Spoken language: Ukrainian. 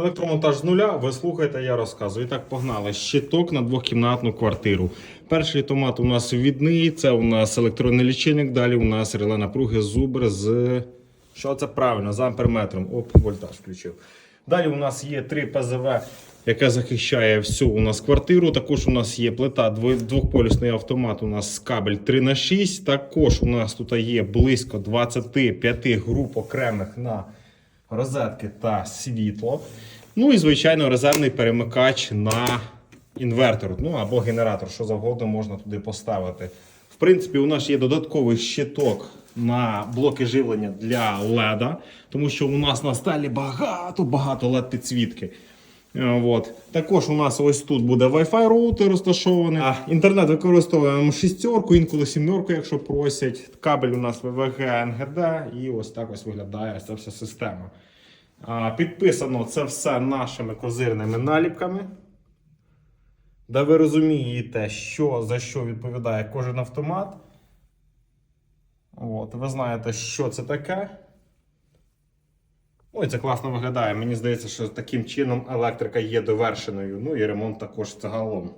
Електромонтаж з нуля, ви слухаєте, я розказую. І так, погнали. Щиток на двохкімнатну квартиру. Перший томат у нас відний, це у нас електронний лічильник, далі у нас реле напруги зубр з. Що це правильно? З амперметром. Оп, вольтаж включив. Далі у нас є три ПЗВ, яке захищає всю у нас квартиру. Також у нас є плита, дво- двохполюсний автомат. У нас кабель 3 на 6 Також у нас тут є близько 25 груп окремих на розетки та світло. Ну і, звичайно, резервний перемикач на інвертор, ну або генератор, що завгодно можна туди поставити. В принципі, у нас є додатковий щиток на блоки живлення для LED, тому що у нас на сталі багато-багато LED підсвітки. Е, От. Також у нас ось тут буде Wi-Fi роутер розташований. Інтернет використовуємо шістерку, інколи сімерку, якщо просять. Кабель у нас ВВГ НГД, і ось так ось виглядає ця вся система. А, підписано це все нашими козирними наліпками. Де ви розумієте, що за що відповідає кожен автомат. От, ви знаєте, що це таке. Ой, це класно виглядає. Мені здається, що таким чином електрика є довершеною. Ну і ремонт також загалом.